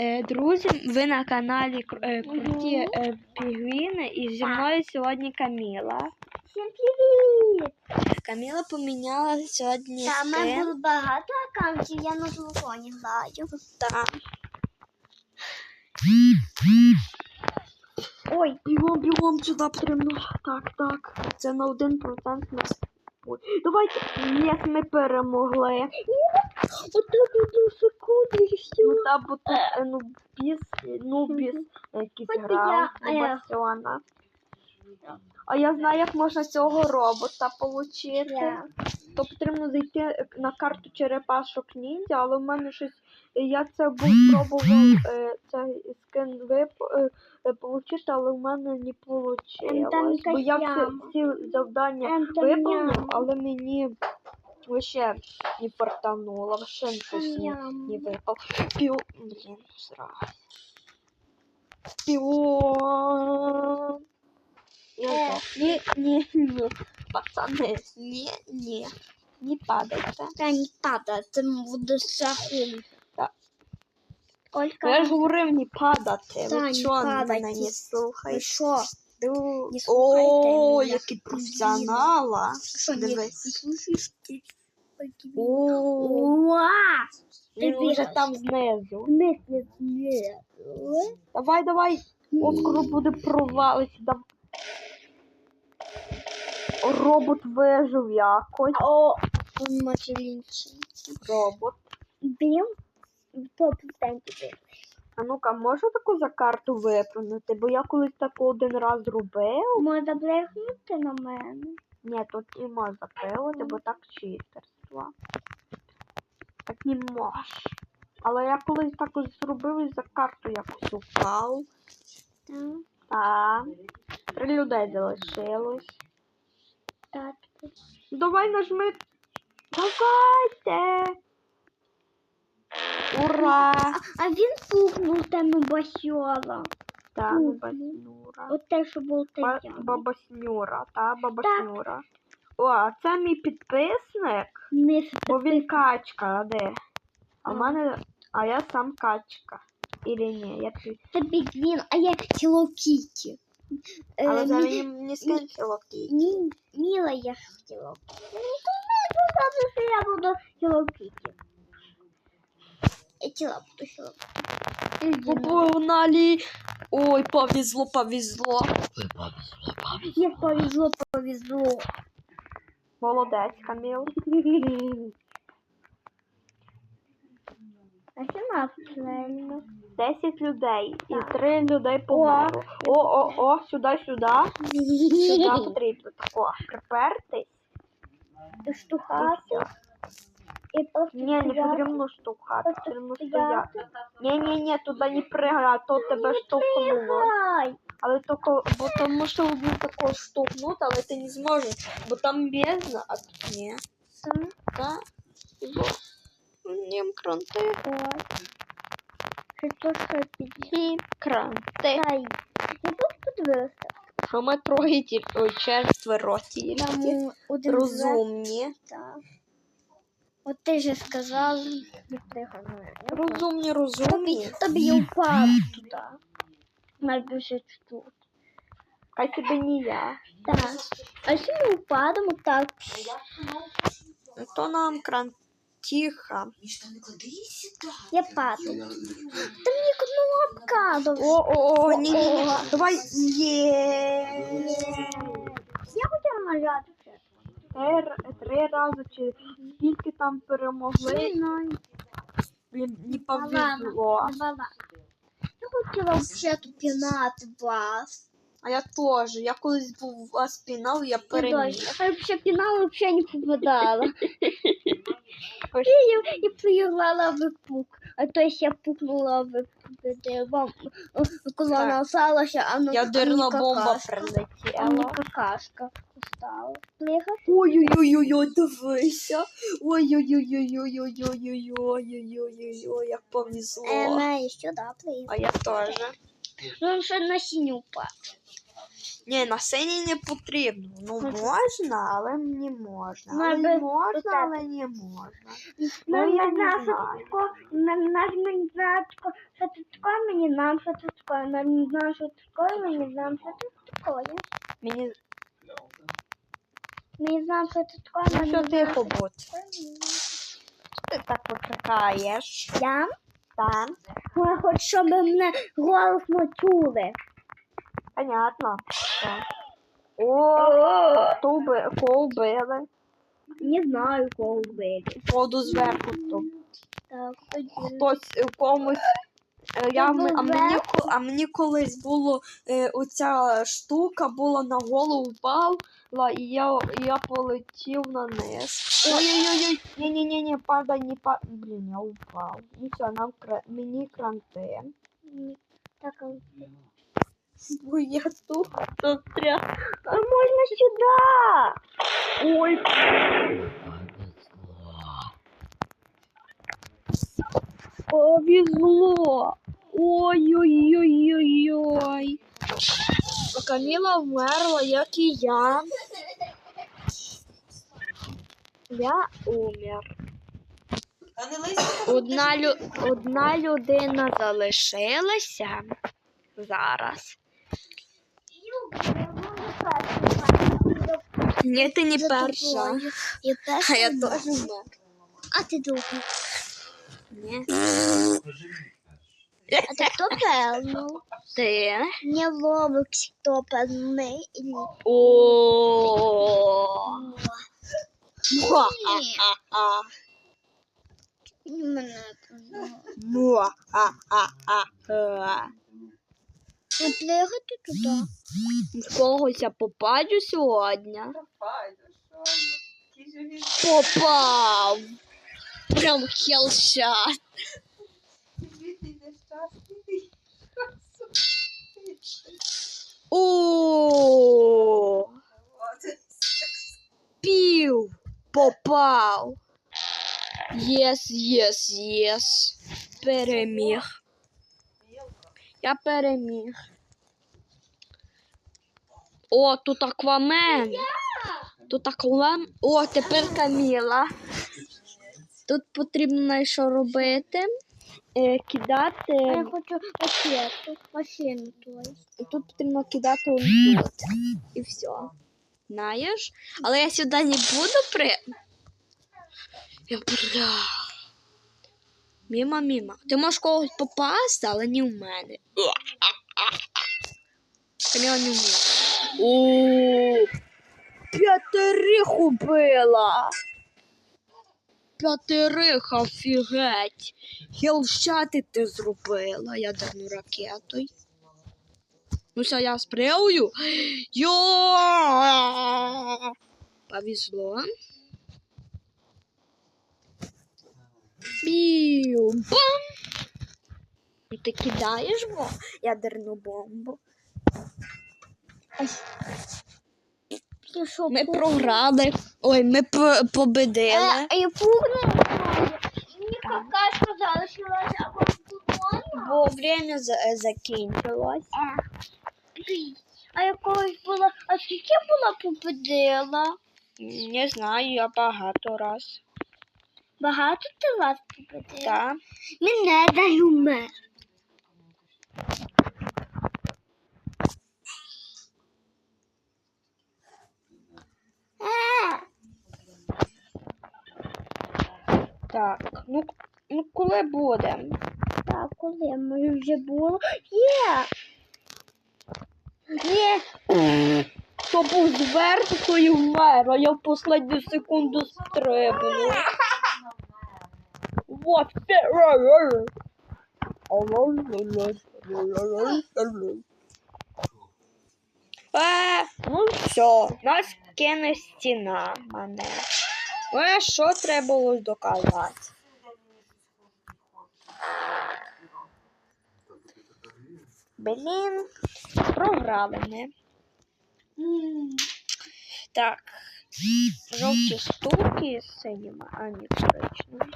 Е, Друзі, ви на каналі е, Круті е, Пігвіни і зі мною сьогодні Каміла. Всім привіт! Каміла поміняла сьогодні Та в мене було багато аккаунтів, я на телефоні граю. Так. Ой, Бігом, бігом сюди потрібно. Так, так. Це на 1% нас. Ой, давайте. Ні, ми перемогли. отак одну секунду і все. Ну та бо тут е, ну ну біс якийсь грав я- а я- Бастіона. А я знаю, як можна цього робота отримати. Я. То потрібно зайти на карту черепашок ніндзя, але в мене щось. Я це був пробував е, цей скин виплати, е, е, але в мене не вийшло. Бо я всі завдання виповнив, але мені вообще не портануло, вообще щось не, не випав. Піо... Блін, сразу. Піон. Э, не, не, не, пацаны, не, не, не падайте. Да не падайте, мы буду сахун. Олька. Ну, я ж говорив мені падати. Ну, Саня, Ви чого на мене не слухаєте? Ви ну що? Ду... Не О, мене. який професіонала. Що, не слухаєш? Ти- він вже там знизу. Вниз, вниз, вниз. Давай, давай. О, скоро буде провалитися. Дав... Робот вижив якось. О, он матері. Робот. Бім, топ-10. А ну-ка, можу таку за карту виплюнути? Бо я колись таку один раз зробив. Можна брехнути на мене. Ні, тут не можна пилити, бо так читерство. Так не можеш. Але я колись так ось зробив і за карту якось упав. Так. Так. Три людей залишилось. Так. Давай нажми. Давайте! Ура! А він пукнув тему басьола. Та, Мгм. бабаснюра. От те, що Ба- те Бабаснюра, та бабаснюра. О, а це мій підписник, Ми бо він качка, а де? А в мене. А я сам качка. Ілі ні, я пі... це Бігвін, а я Hello Kitty. Але зараз мі- не, скінчила ті. мі- Міла я Hello Kitty. Ну, то що я буду Hello Kitty. Буду Hello Kitty. Погнали! Ой, повезло, повезло. Як повезло, повезло. Молодець, Каміл. А 17 реально. 10 людей і. 3 людей померло. О, о, о, сюди, сюди. Сюди потрібно тако припертись. Штухати. И не, не все равно штука, все равно стоять. Не-не-не, туда не прыгай, а то тебе штовхнуло. Але только, бо тому що один також штовхнути, але ти не зможеш, бо там бездна, а тут ні. Да? Бо ним кранти. Що це піді? Кранти. Я тут подивилася. Що ми троє черствороті, розумні. Так. От ти же сказав. Розумні, розумні. Тобі я впав туди. Найбільше тут. Хай тебе не я. Так. А якщо ми впадемо так. То нам крантіха. Я падаю. Та мені кнопка. О, о, о, ні, ні, ні. Давай. Є. Я хотіла нажати. Три, три рази чи скільки там перемогли, блін, не повезло. Я хотіла взагалі пінати вас. А я теж. Я колись був вас пінав, я переміг. Я взагалі пінала взагалі не попадала. І я, я проіграла в пук. А то я пукнула в е, коли вона осталася, а ну Ядерна а мені бомба какашка. А прилетіла. какашка остала. Плиха. Ой-ой-ой-ой, дивися. Ой-ой-ой-ой-ой-ой-ой-ой-ой-ой-ой, як повезло. Е, мене да, плиха. А я теж. Ну, він ще на синю упав. Ні, на синій не потрібно. Ну можна, але не можна. Ну, Але аби можна, отак. але не можна. Ну, Ну, я не знаю, що. Нам не знаємо, тако, що це таке, ми не знаємо, що це таке. Нам що це таке, ми не знаємо, що це таке. Мені не знаємо, що це таке, ну, що тихо що будь. це. Ти так почекаєш. Я? Так. Я хочу, щоб мене голосно чули. Понятно. Так. О, туби, колбили. Не знаю, кого вбили. Воду зверху то. Так. Хтось комусь. Е, Я, а, мені, а мені колись було е, оця штука була на голову впала, і я, я полетів на низ. Ой-ой-ой, ні ні ні ні падай, не падай. Блін, я упав. І все, нам кра... мені кранти. Так, а Бо я тут застряг. А можна сюди? Ой, повезло. Ой-ой-ой-ой-ой. Каміла вмерла, як і я. Я умер. Одна, лю... Одна людина залишилася зараз. Ні, ти не перша. Я перша. А я теж. А ти другий. Ні. А ти хто певно? Ти. Не ловить хто певний. Ні. О. Муа-а-а-а. Мене. Муа-а-а-а. Не плигати туди. В когось я попаду сьогодні. Попав. Прям хелшат. О. Пів. Попав. Єс, єс, єс. Переміг. Я переміг. О, тут аквамен. Тут аквамен. О, тепер Каміла. Тут потрібно що робити. Е, А Я хочу. Машину твою. І тут потрібно кидати он тут. І все. Знаєш? Але я сюди не буду при. Я бля. Міма, міма. Ти можеш когось попасти, але не в мене. Каміла не вміє. О, п'ятерих убила. П'ятерих, офігеть. Хелшати ти зробила ядерну ракетою. Ну все, я спрямую. Йо! Повезло. Бів! Бам! І ти кидаєш во ядерну бомбу. Ти що, Ми програли. Ой, ми по- победили. Е, а я пухну. Мені какашка залишилася, а потім Бо время е, закінчилось. А якогось була, а скільки була победила? Не знаю, я багато раз. Багато ти вас победила? Так. Мене дай умер. Е, Так. Ну, ну коли будемо? Так, коли ми вже було? Є! Є! То був зверху і вмер, а я в останню секунду стрибну. Вот. Е, ну все, нас кине стіна мене. Ну, що треба було доказати? Блін, програли ми. Так. Жовті штуки з синіми, а не коричневі.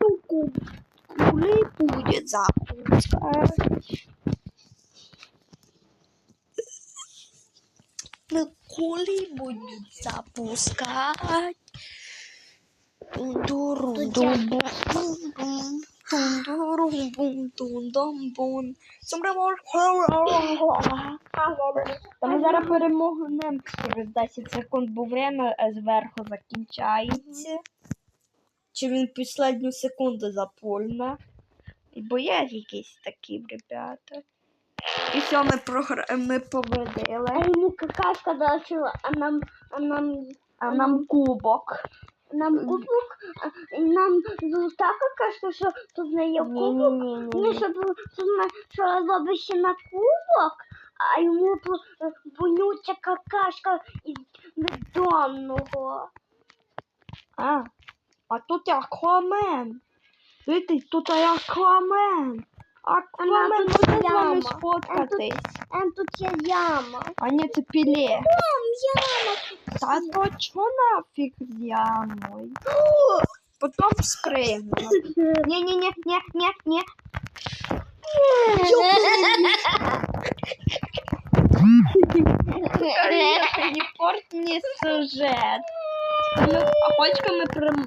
Ну, ку- буде запуск? Ну, кули запускати. Тун-дурум-дум-бум-бум. Тун-дурум-бум-тун-дум-бум. Сумремор. Та ми зараз перемогнемо через 10 секунд, бо время е, зверху закінчається. Чи він останню секунду запульне. Бо є якісь такі ребята. І все, ми, програ... ми А победили. йому какашка дала, а нам, а нам, А нам кубок. нам кубок, а, нам золота какашка, що тут не є кубок. Ні, Ні-ні-ні. що тут тут на- що робить ще на кубок, а йому бу- вонюча какашка із бездомного. А, а тут Аквамен. Видите, тут Аквамен. Аквамен тут може з вами сфоткатись. А тут є яма. А ні, це піле. Там яма. Та то чо нафіг ямою? Потім спригну. Ні-ні-ні, ні, ні, ні. Не порт мені сюжет. А хочка ми перем-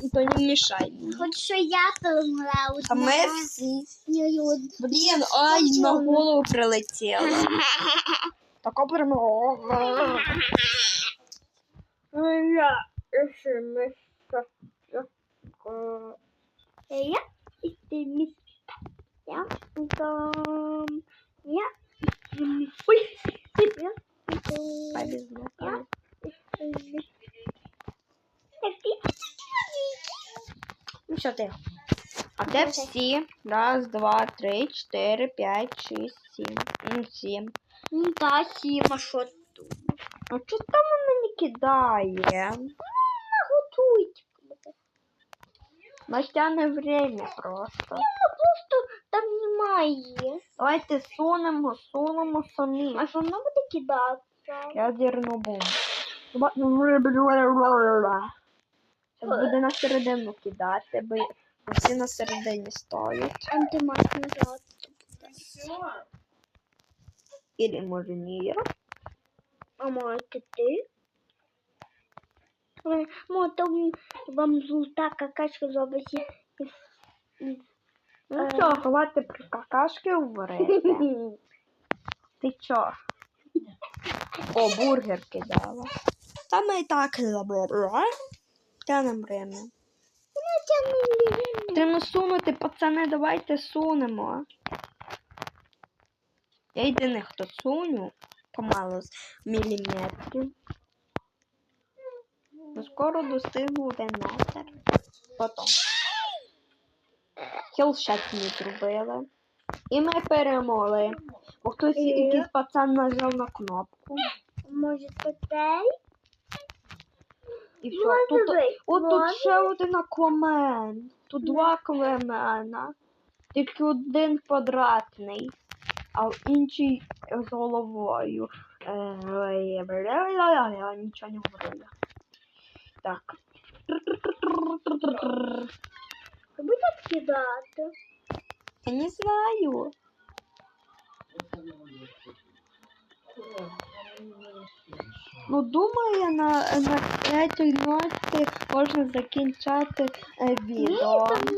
перемогли, то не мішай. Хоч що я перемогла. Та ми всі. Блін, ай, на голову прилетіло. Тако перемогла. Я ще ми Я і ти міс. Я там. Я і міс. Ой, Я і ти. повезло. Я і міс. Так ти Ну що ти? А де всі? Раз, два, три, чотири, п'ять, шість, сім. Ну, сім. Ну та сіма, що тут? А чого там воно не кидає? Готуйте. Настяне время просто. Просто там немає. Давайте сунемо, сунемо самі. А що воно буде кидатися? Ядерну бомбу. Зараз буде на середину кидати, бо всі на середині стоять. Антимат назад. Ілі може ні. А маєте ти? Е, Мо, там вам золота какашка зробить. Ну Е. що, ховати про какашки говорити? Ти чо? О, бургер кидала. Та ми і так забули. Тянем время. Треба сунути, пацани, давайте сунемо. Я єдиний, хто суню помалу з міліметрів. Ну, Скоро достигну один метр. Потім. Хілшет не зробили. І ми перемогли. Бо хтось якийсь пацан нажав на кнопку. Може, це цей? І все. Тут, от може. тут ще один аквамен. Тут два аквамена. Тільки один квадратний, а інший з головою. Е, Я нічого не говорила. Так. Буде кидати. Я не знаю. Ну, думаю, на, на третій ноті можна закінчати е, Ні, відео. там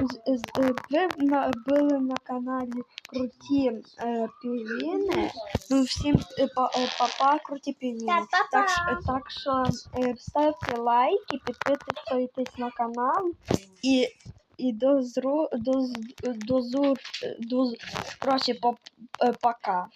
з- з- е, Ви на- були на каналі Круті е, Півіни. Ну, всім е, е, папа, круті півіни. Та. Так, так що е, ставте лайки, підписуйтесь на канал і. І до зру до до зур до з- по- е, пока.